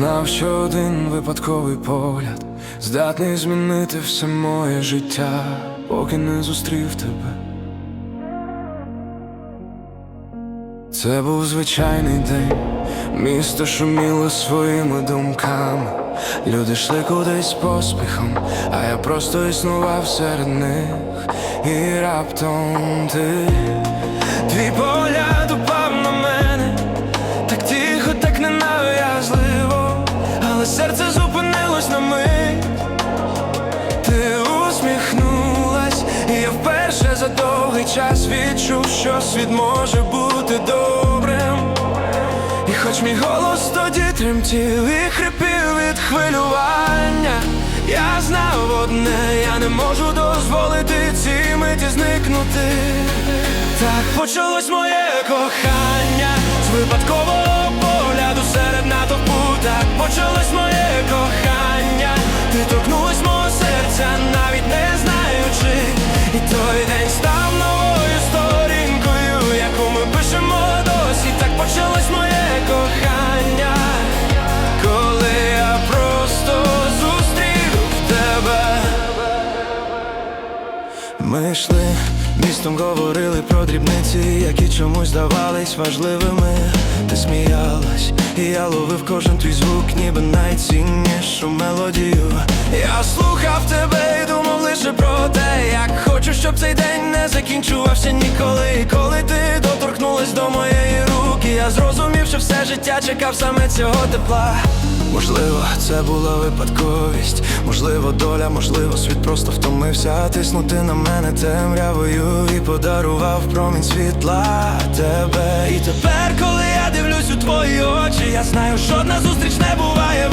знав, що один випадковий погляд здатний змінити все моє життя, поки не зустрів тебе. Це був звичайний день, місто шуміло своїми думками. Люди йшли кудись поспіхом, а я просто існував серед них, і раптом ти серце зупинилось на мить. Ти усміхнулась, і я вперше за довгий час відчув, що світ може бути добрим. І хоч мій голос тоді тремтів і хрипів від хвилювання, я знав одне, я не можу дозволити цій миті зникнути. Так почалось моє кохання з випадкового Ми йшли містом, говорили про дрібниці, які чомусь здавались важливими. Ти сміялась, і я ловив кожен твій звук, ніби найціннішу мелодію. Я слухав тебе і думав лише про те, як хочу, щоб цей день не закінчувався ніколи. І коли ти доторкнулась до моєї руки, я зрозумів, що все життя чекав саме цього тепла. Можливо, це була випадковість, можливо, доля, можливо, світ просто втомився тиснути на мене темрявою і подарував промінь світла тебе. І тепер, коли я дивлюсь у твої очі, я знаю, жодна зустріч не буває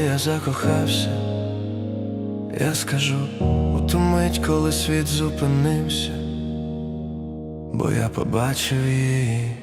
я закохався, я скажу у ту мить, коли світ зупинився, бо я побачив її